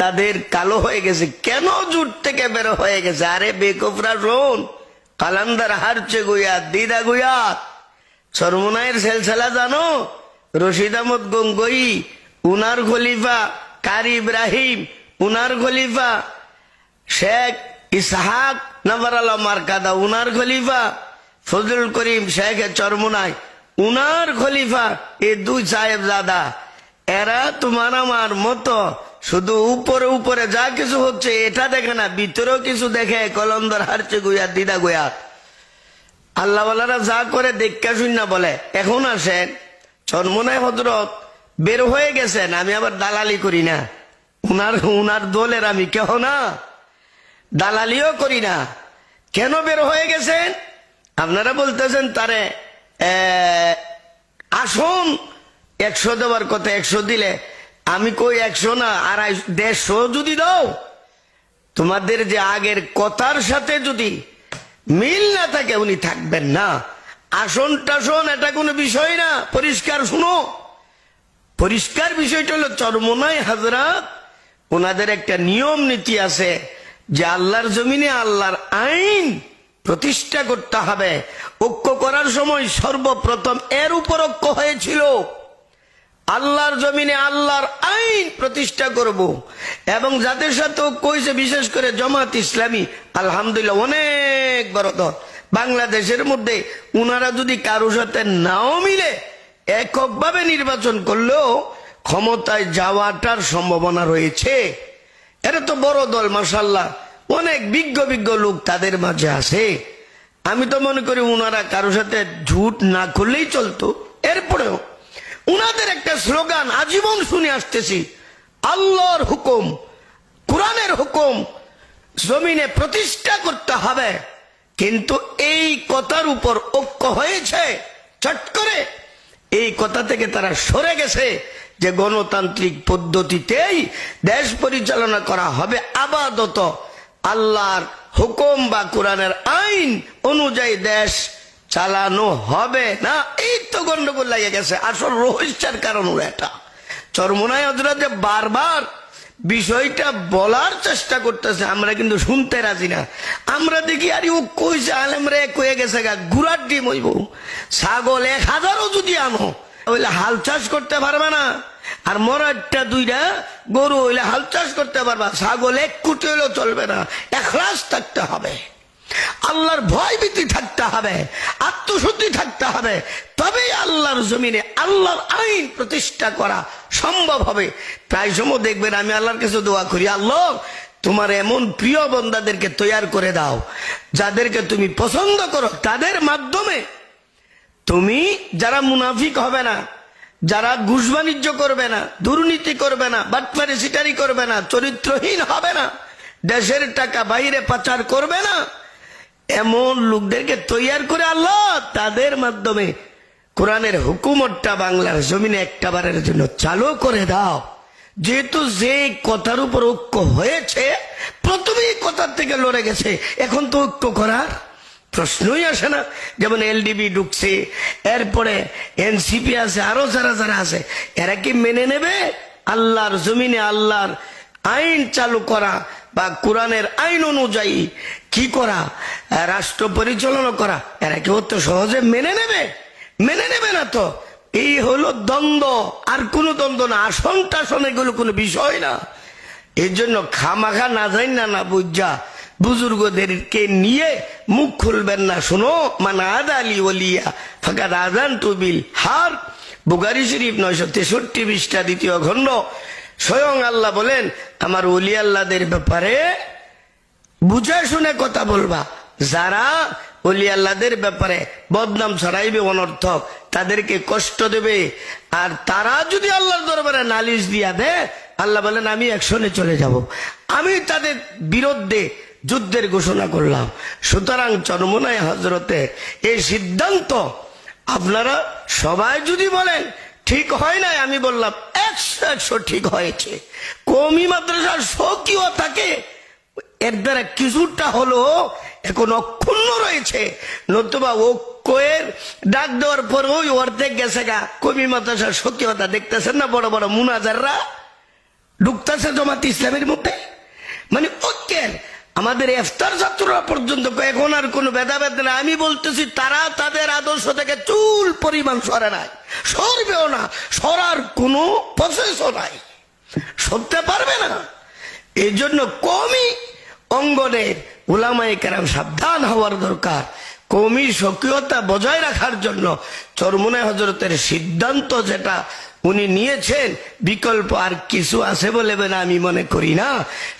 তাদের কালো হয়ে গেছে। কেন জুট থেকে বের হয়ে গেছে? আরে বেকফরা রোন, কালান্দার হারছে গুয়া, দিদা গুয়া। সরমুনায়ের সেলসেলা জানো? রশিদ আহমদ গঙ্গই, উনার খলিফা কারি ইব্রাহিম, উনার খলিফা শেখ ইসহাক নবর আলম মার্কাদা, উনার খলিফা ফজলুল করিম শেখ চরমুনাই, উনার খলিফা এ দুই সাহেব দাদা এরা তোমার আমার মতো শুধু উপরে উপরে যা কিছু হচ্ছে, এটা দেখে না, ভিতরেও কিছু দেখে কলন্দর হারছে গুয়া, দিদা গুয়া। আল্লাহ যা করে দেখা শূন্য বলে, এখন আসেন চরমনায় হজরত বের হয়ে গেছেন, আমি আবার দালালি করি না। উনার উনার দলের আমি কেহ না, দালালিও করি না। কেন বের হয়ে গেছেন? আপনারা বলতেছেন তারে আসুন, একশো দেওয়ার কথা, একশো দিলে। আমি কই একশো না, আড়াই, দেড়শো যদি দাও? তোমাদের যে আগের কথার সাথে যদি মিল না থাকে, উনি থাকবেন না। আসন টাসন, এটা কোনো বিষয় না। পরিষ্কার শুনো। পরিষ্কার বিষয়টা হলো চরমনায় হাজরাত, ওনাদের একটা নিয়ম নীতি আছে যে আল্লাহর জমিনে আল্লাহর আইন প্রতিষ্ঠা করতে হবে। ঐক্য করার সময় সর্বপ্রথম এর উপর ঐক্য হয়েছিল। আল্লাহর জমিনে আল্লাহর আইন প্রতিষ্ঠা করব। এবং যাদের সাথে কইছে বিশেষ করে জমাত ইসলামী, আলহামদুলিল্লাহ অনেক বড় দল বাংলাদেশের মধ্যে উনারা যদি কারোর সাথে নাও মিলে, এককভাবে নির্বাচন করলেও ক্ষমতায় যাওয়াটার সম্ভাবনা রয়েছে। এটা তো বড় দল মাসাল্লাহ অনেক বিজ্ঞ বিজ্ঞ লোক তাদের মাঝে আছে। আমি তো মনে করি উনারা কারোর সাথে ঝুট না করলেই চলতো। এরপরেও উনাদের একটা স্লোগান আজীবন শুনে আসতেছি। আল্লাহর হুকুম, কোরআনের হুকুম, জমিনে প্রতিষ্ঠা করতে হবে। কিন্তু এই কথার উপর ঐক্য হয়েছে, চট করে। এই কথা থেকে তারা সরে গেছে যে গণতান্ত্রিক পদ্ধতিতেই দেশ পরিচালনা করা হবে আপাতত। আল্লাহর হুকুম বা কোরআনের আইন অনুযায়ী দেশ চালানো হবে না? এই তো গন্ডগোল লাগে গেছে। আসল রহস্যের কারণ এটা। চরমোনায় হজরত যে বারবার বিষয়টা বলার চেষ্টা করতেছে, আমরা কিন্তু শুনতে রাজি না। আমরা দেখি, আরে ও কইছে, আলেমরা এক হয়ে গেছে গা, গুড়ার ডিম হইব। ছাগল এক হাজারও যদি আনো হইলে হাল চাষ করতে পারবে না। আর মরারটা দুইটা গরু হইলে হাল চাষ করতে পারবা। ছাগল এক কুটি হইলেও চলবে না। এখলাস থাকতে হবে। আল্লাহর ভয় ভীতি থাকতে হবে, আত্মশুদ্ধি থাকতে হবে তবেই আল্লাহর জমিনে আল্লাহর আইন প্রতিষ্ঠা করা সম্ভব হবে। প্রায় সময় দেখবেন আমি আল্লাহর কাছে দোয়া করি, আল্লাহ, তোমার এমন প্রিয় বন্দাদেরকে তৈয়ার করে দাও, যাদেরকে তুমি পছন্দ করো, তাদের মাধ্যমে তুমি যারা মুনাফিক হবে না, যারা ঘুষ বাণিজ্য করবে না, দুর্নীতি করবে না, বাটপারি সিটারি করবে না, চরিত্রহীন হবে না, দেশের টাকা বাইরে পাচার করবে না এমন লোকদেরকে তৈয়ার করে আল্লাহ, তাদের মাধ্যমে কোরআনের হুকুমতটা বাংলার জমিনে একটা বারের জন্য চালু করে দাও। যেহেতু যে কথার উপর ঐক্য হয়েছে, প্রথমেই কথার থেকে লড়ে গেছে। এখন তো ঐক্য করার প্রশ্নই আসে না। যেমন এলডিবি ঢুকছে, এরপরে এনসিপি আছে, আরও যারা যারা আছে, এরা কি মেনে নেবে? আল্লাহর জমিনে আল্লাহর আইন চালু করা বা কোরআনের আইন অনুযায়ী কি করা, রাষ্ট্র পরিচালনা করা, এরা কি অত সহজে মেনে নেবে? মেনে নেবে না তো? এই হলো দ্বন্দ্ব। আর কোনো দ্বন্দ্ব না আসন টাসন এগুলো কোনো বিষয় না। এর জন্য খামাখা না যাই না না বুঝা। বুজুর্গদেরকে নিয়ে মুখ খুলবেন না, শোনো মানে আদা আলী ওলিয়া ফাঁকা রাজান টুবিল হার। বুগারি শরীফ নয়শো তেষট্টি বিশটা দ্বিতীয় খণ্ড। স্বয়ং আল্লাহ বলেন, আমার ওলি আল্লাহদের ব্যাপারে বুঝে শুনে কথা বলবা। যারা অলি আল্লাহদের ব্যাপারে বদনাম ছড়াইবে অনর্থক, তাদেরকে কষ্ট দেবে। আর তারা যদি আল্লাহর দরবারে নালিশ দিয়া দেয়, আল্লাহ বলেন, আমি একশনে চলে যাব। আমি তাদের বিরুদ্ধে যুদ্ধের ঘোষণা করলাম। সুতরাং চরমনায় হজরতে এই সিদ্ধান্ত আপনারা সবাই যদি বলেন ঠিক হয় নাই? আমি বললাম, একশো একশো ঠিক হয়েছে। কমি মাদ্রাসার শোকিও থাকে। এর দ্বারা কিছুটা হলো এখন অক্ষুণ্ণ রয়েছে। নতুবা ঐক্যের ডাক দেওয়ার পর ওই অর্ধেক গেছে গা। কবি মাদ্রাসার সত্যতা দেখতেছেন না বড় বড় মুনাজাররা? ঢুকতেছে জমাত ইসলামের মধ্যে মানে ঐক্যের আমাদের এফতার ছাত্ররা পর্যন্ত এখন আর কোনো ভেদাভেদ না আমি বলতেছি, তারা তাদের আদর্শ থেকে চুল পরিমাণ সরে নাই। সরবেও না, সরার কোনো প্রসেসও নাই। সরতে পারবে না। এই জন্য কমই অঙ্গনের উলামাই কেরাম সাবধান হওয়ার দরকার। কমি সক্রিয়তা বজায় রাখার জন্য চরমুনায় হজরতের সিদ্ধান্ত যেটা উনি নিয়েছেন, বিকল্প আর কিছু আছে বলে বেন আমি মনে করি না।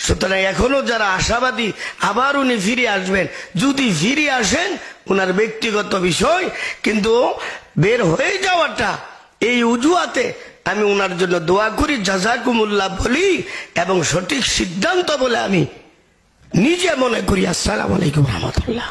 সুতরাং এখনও যারা আশাবাদী, আবার উনি ফিরে আসবেন। যদি ফিরে আসেন ওনার ব্যক্তিগত বিষয়, কিন্তু বের হয়ে যাওয়াটা, এই উজুয়াতে আমি ওনার জন্য দোয়া করি, জাজাকুমুল্লাহ বলি, এবং সঠিক সিদ্ধান্ত বলে আমি নিজে মনে করি। আসসালাম আলাইকুম রহমতুল্লাহ।